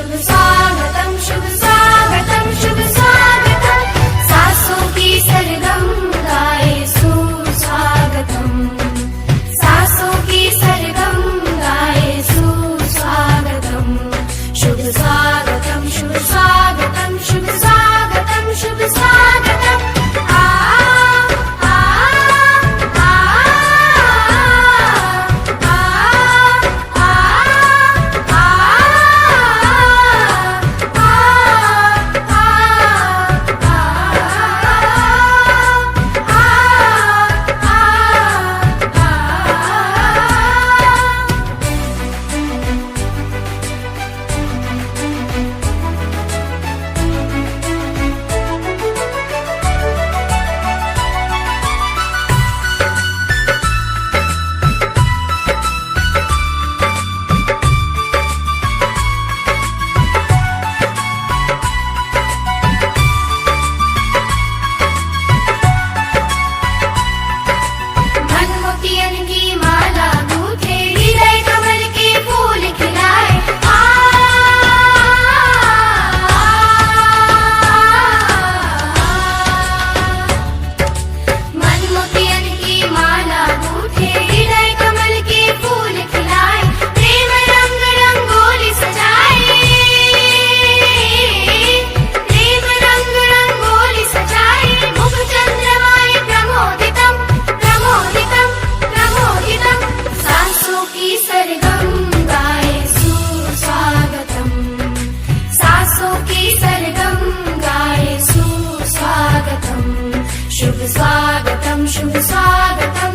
Specialist स्वागतं शुभ स्वागतं शुभ स्वागतम्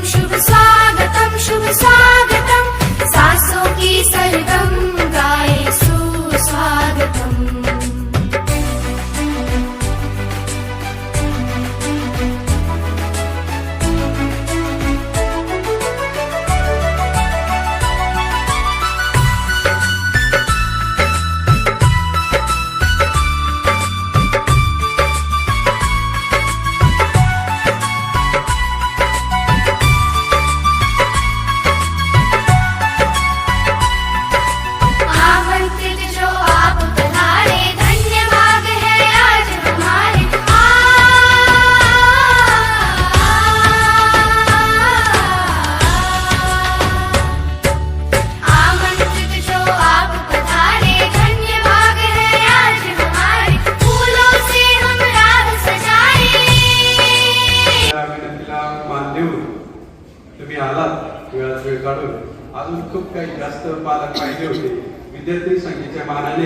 काढून अजून खूप काही जास्त पालक पाहिजे होते. विद्यार्थी संख्येच्या मानाने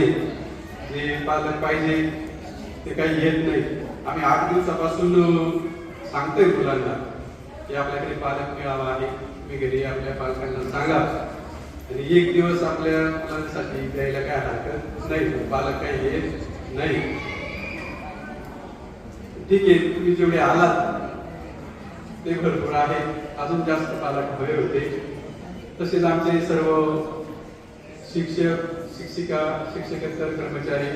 जे पालक पाहिजे ते काही येत नाही. आम्ही आठ दिवसापासून सांगतोय मुलांना की आपल्याकडे पालक मिळावा आहे. तुम्ही घरी आपल्या पालकांना सांगा. आणि एक दिवस आपल्या मुलांसाठी द्यायला काय हरकत नाही. पालक काही येत नाही. ठीक आहे तुम्ही जेवढे आलात ते भरपूर आहे. अजून जास्त पालक हवे होते. तसेच आमचे सर्व शिक्षक शिक्षिका शिक्षकेतर कर्मचारी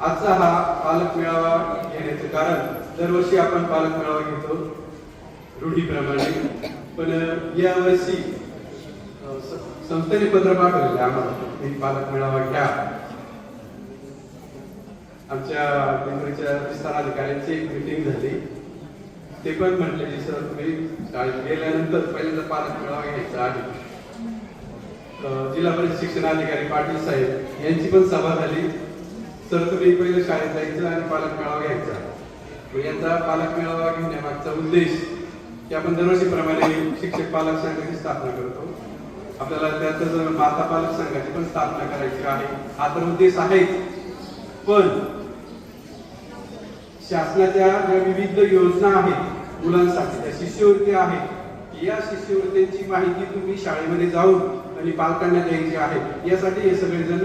आजचा हा पालक मेळावा घेण्याचं कारण दरवर्षी आपण पालक मेळावा घेतो रूढीप्रमाणे. पण यावर्षी संस्थेने पत्र पाठवले आम्हाला. पालक मेळावा घ्या. आमच्या पिंपरीच्या विस्तार अधिकाऱ्यांची एक मिटिंग झाली. ते पण म्हटले की सर तुम्ही शाळेत गेल्यानंतर पहिल्यांदा पालक मेळावा घ्यायचा आधी जिल्हा परिषद शिक्षणाधिकारी पाटील साहेब यांची पण सभा झाली. सर तुम्ही पहिलं शाळेत जायचं आणि पालक मेळावा घ्यायचा. यांचा पालक मेळावा घेण्यामागचा उद्देश की आपण दरवर्षीप्रमाणे शिक्षक पालक संघाची स्थापना करतो. आपल्याला त्यातच माता पालक संघाची पण स्थापना करायची आहे हा तर उद्देश आहे पण शासनाच्या ज्या विविध योजना आहेत मुलांसाठी. त्या शिष्यवृत्ती आहे. या शिष्यवृत्तींची माहिती तुम्ही शाळेमध्ये जाऊन आणि पालकांना द्यायची आहे. यासाठी हे सगळेजण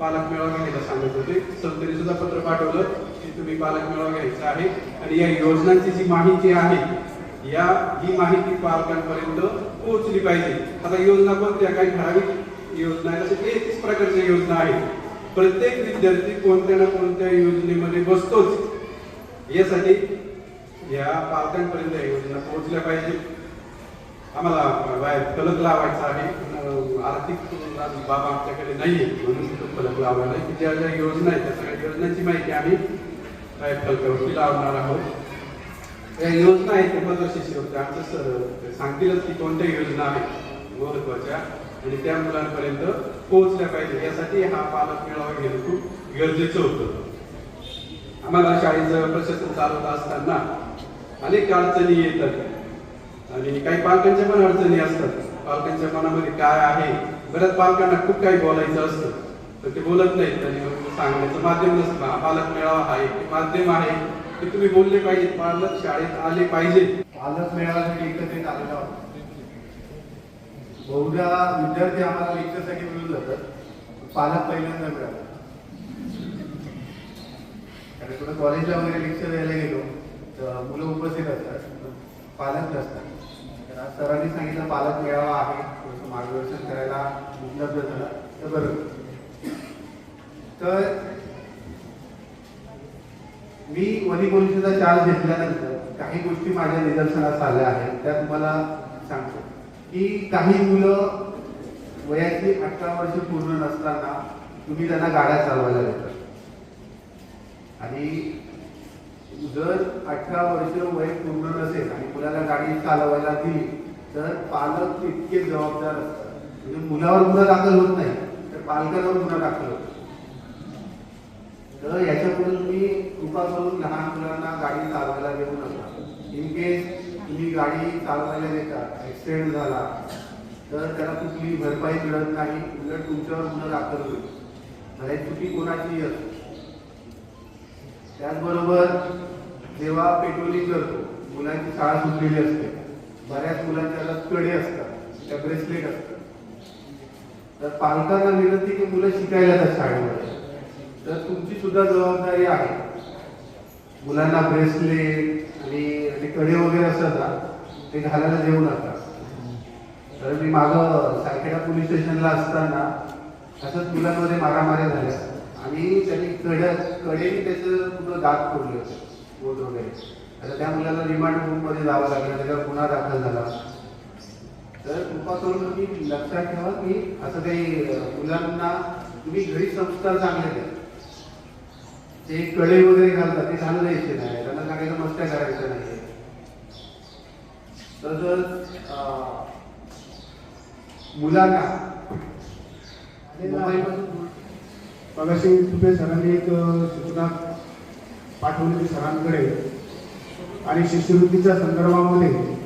पालक मेळावा घ्यायला सांगत होते. संस्थेने सुद्धा पत्र पाठवलं की तुम्ही पालक मेळावा घ्यायचा आहे. आणि या योजनांची जी माहिती आहे या ही माहिती पालकांपर्यंत पोहोचली पाहिजे. आता योजना कोणत्या? काही ठराविक योजना आहेत. अशा एकतीस प्रकारच्या योजना आहेत. प्रत्येक विद्यार्थी कोणत्या ना कोणत्या योजनेमध्ये बसतोच. यासाठी या पालकांपर्यंत या योजना पोहोचल्या पाहिजे. आम्हाला बाहेर फलक लावायचा आहे. आर्थिक बाब आमच्याकडे नाहीये म्हणून तो फलक लावायला की ज्या ज्या योजना आहेत त्या सगळ्या योजनांची माहिती आम्ही बाहेर फलकावरती लावणार आहोत. या योजना आहेत ते पदशिष्य होते आमचं सर सांगतीलच की कोणत्या योजना आहेत महत्त्वाच्या आणि त्या मुलांपर्यंत पोहोचल्या पाहिजे. यासाठी हा पालक मेळावा घेणं खूप गरजेचं होतं. आम्हाला शाळेचं प्रशासन चालवत असताना अनेक अडचणी येतात. आणि काही पालकांच्या पण अडचणी असतात. पालकांच्या मनामध्ये काय आहे? बऱ्याच पालकांना खूप काही बोलायचं असतं. तर ते बोलत नाहीत. आणि सांगण्याचं माध्यम नसतं. पालक मेळावा हा एक माध्यम आहे. की तुम्ही बोलले पाहिजे. पालक शाळेत आले पाहिजे. पालक मेळाव्यासाठी एकत्रित आलेला होता बहुधा विद्यार्थी आम्हाला लेक्चरसाठी मिळून जातात. पालक पहिल्यांदा मिळाला कारण कुठं कॉलेजला वगैरे लेक्चर द्यायला गेलो तर मुलं उपस्थित असतात पालक नसतात. तर आज सरांनी सांगितलं पालक मेळावा आहे थोडंसं मार्गदर्शन करायला उपलब्ध झालं तर बरं. तर मी वनी परिषदेचा चार्ज घेतल्यानंतर काही गोष्टी माझ्या निदर्शनास आल्या आहेत त्या तुम्हाला सांगतो. की काही मुलं वयाची अठरा वर्ष पूर्ण नसताना तुम्ही त्यांना गाड्या चालवायला देतात आणि जर अठरा वर्ष वय पूर्ण नसेल आणि मुलाला गाडी चालवायला दिली तर पालक तितके जबाबदार असतात. म्हणजे मुलावर गुन्हा दाखल होत नाही तर पालकांवर गुन्हा दाखल होतो. तर याच्यापुढे तुम्ही कृपा करून लहान मुलांना गाडी चालवायला देऊ नका. इन केस तुम्ही गाडी चालवायला देता ऍक्सिडेंट झाला तर त्याला कुठली भरपाई मिळत नाही उलट तुमच्यावर गुन्हा दाखल होईल. चुकी कोणाची असते त्याचबरोबर जेव्हा पेट्रोलिंग करतो मुलांची शाळा सुटलेली असते. बऱ्याच मुलांच्या हातात कडे असतात त्या ब्रेसलेट असतात. तर पालकांना विनंती की मुलं शिकायला जातात शाळेमध्ये. तर तुमची सुद्धा जबाबदारी आहे. मुलांना ब्रेसलेट आणि कडे वगैरे असतात ना ते घालायला देऊ नका. तर मी मागं सायखेडा पोलीस स्टेशनला असताना असंच मुलांमध्ये मारामाऱ्या झाल्या. आणि त्यांनी कड्या कडेने त्याचं पूर्ण दात फोडले होते बोट वगैरे आता त्या मुलाला रिमांड रूममध्ये जावं लागलं त्याच्यावर गुन्हा दाखल झाला. तर कृपा करून तुम्ही लक्षात ठेवा की असं काही मुलांना तुम्ही घरी संस्कार चांगले द्या. ते कडे वगैरे घालतात ते चांगलं द्यायचे नाही त्यांना सांगायचं मस्त्या करायचं नाही तसंच मुलांना मोबाईलपासून मगाशी तुपे सरांनी एक सूचना पाठवली सरांकडे. आणि शिष्यवृत्तीच्या संदर्भामध्ये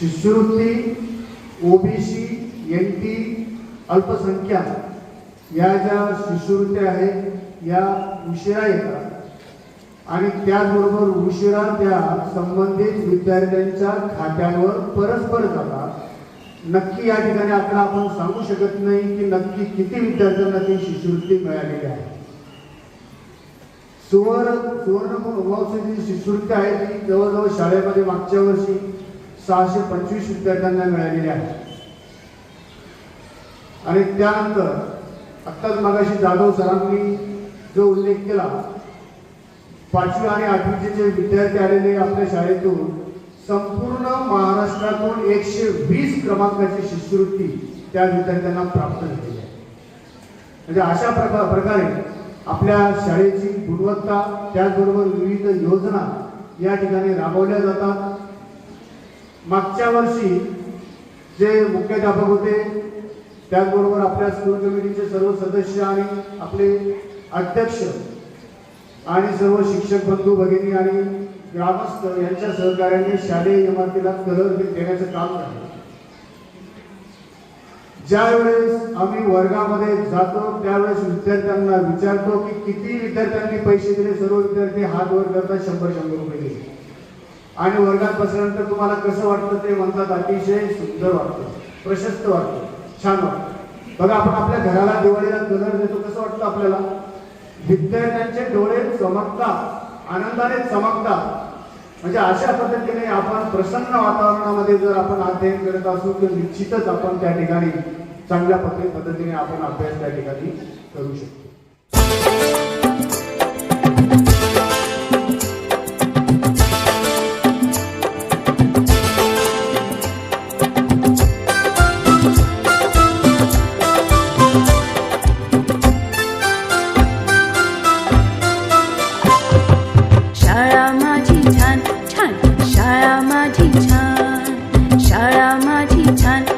शिष्यवृत्ती ओबीसी एन टी अल्पसंख्याक या ज्या शिष्यवृत्त्या आहेत या उशिरा येतात. आणि त्याचबरोबर उशिरा त्या संबंधित विद्यार्थ्यांच्या खात्यांवर परस्पर जातात. नक्की या ठिकाणी आपल्याला आपण सांगू शकत नाही की नक्की किती विद्यार्थ्यांना ती शिष्यवृत्ती मिळालेली आहे. सुवर्ण सुवर्ण महोत्सवाची जी शिष्यवृत्ती आहे ती जवळजवळ शाळेमध्ये मागच्या वर्षी सहाशे पंचवीस विद्यार्थ्यांना मिळालेली आहे. आणि त्यानंतर आत्ताच मागाशी जाधव सरांनी जो उल्लेख केला पाचवी आणि आठवीचे जे विद्यार्थी आलेले आपल्या शाळेतून संपूर्ण महाराष्ट्रातून एकशे वीस क्रमांकाची शिष्यवृत्ती त्या विद्यार्थ्यांना प्राप्त झालेली आहे. म्हणजे अशा प्रका प्रकारे आपल्या शाळेची गुणवत्ता त्याचबरोबर विविध योजना या ठिकाणी राबवल्या जातात. मागच्या वर्षी जे मुख्याध्यापक होते त्याचबरोबर आपल्या स्कूल कमिटीचे सर्व सदस्य आणि आपले अध्यक्ष आणि सर्व शिक्षक बंधू भगिनी आणि ग्रामस्थ यांच्या सहकार्याने शालेय इमारतीला कलर देण्याचं काम झालं. ज्या वेळेस आम्ही वर्गामध्ये जातो त्यावेळेस विद्यार्थ्यांना विचारतो की किती विद्यार्थ्यांनी पैसे दिले सर्व विद्यार्थी हात वर करतात शंभर शंभर रुपये दिले. आणि वर्गात बसल्यानंतर तुम्हाला कसं वाटतं ते म्हणतात अतिशय सुंदर वाटतं प्रशस्त वाटतं छान वाटतं. बघा आपण आपल्या घराला दिवाळीला कलर देतो कसं वाटतं आपल्याला? विद्यार्थ्यांचे डोळे चमकतात आनंदाने चमकतात. म्हणजे अशा पद्धतीने आपण प्रसन्न वातावरणामध्ये जर आपण अध्ययन करत असू तर निश्चितच आपण त्या ठिकाणी चांगल्या पद्धतीने आपण अभ्यास त्या ठिकाणी करू शकतो. time.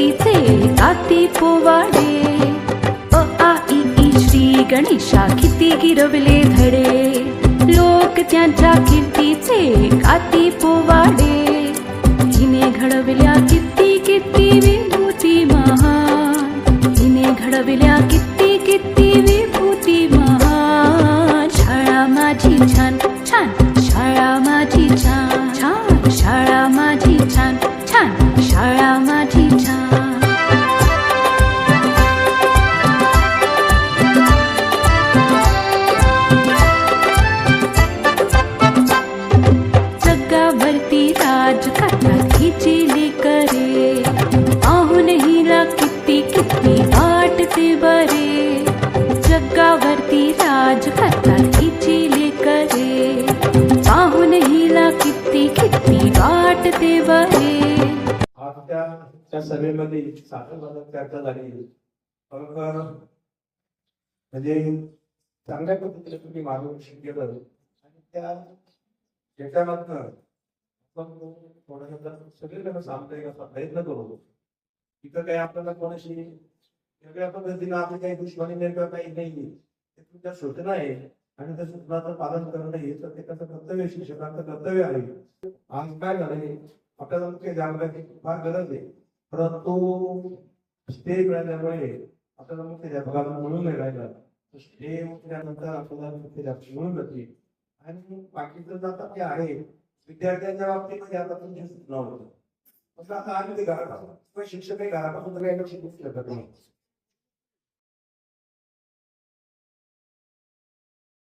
जातीचे जाती पोवाडे. अ आ ई श्री गणेशा किती गिरवले धडे. लोक त्यांच्या कीर्तीचे गाती पोवाडे. हिने घडविल्या किती किती विभूती महा हिने घडविल्या किती त्या त्या सभेमध्ये साखर चर्चा झाली. खरोखर म्हणजे चांगल्या पद्धतीने तुम्ही मार्गदर्शन केलं. आणि त्या याच्यामधनं आपण थोडंसं सगळीकडे सांगता येईल असा प्रयत्न करू. तिथं काही आपल्याला कोणाशी वेगळ्या पद्धतीनं आपली काही दुश्मनी नाही किंवा काही नाही ते तुमच्या सूचना आहे. आणि त्या सूचनाचं पालन करणं हे प्रत्येकाचं कर्तव्य आहे, शिक्षकांचं कर्तव्य आहे. आज काय झालंय? आपल्याला मुख्य जागृती फार गरज आहे. परंतु स्टे मिळाल्यामुळे आपल्याला मुख्याध्यापकाला मिळून नाही राहिला. स्टे उठल्यानंतर आपल्याला मुख्याध्यापक मिळून जाते. आणि बाकीचं जातात ते आहे. विद्यार्थ्यांच्या बाबतीमध्ये आता तुमचे नव्हतं होतं. आता आम्ही ते घरापासून किंवा शिक्षकही घरापासून तर काही लक्ष शकत नाही.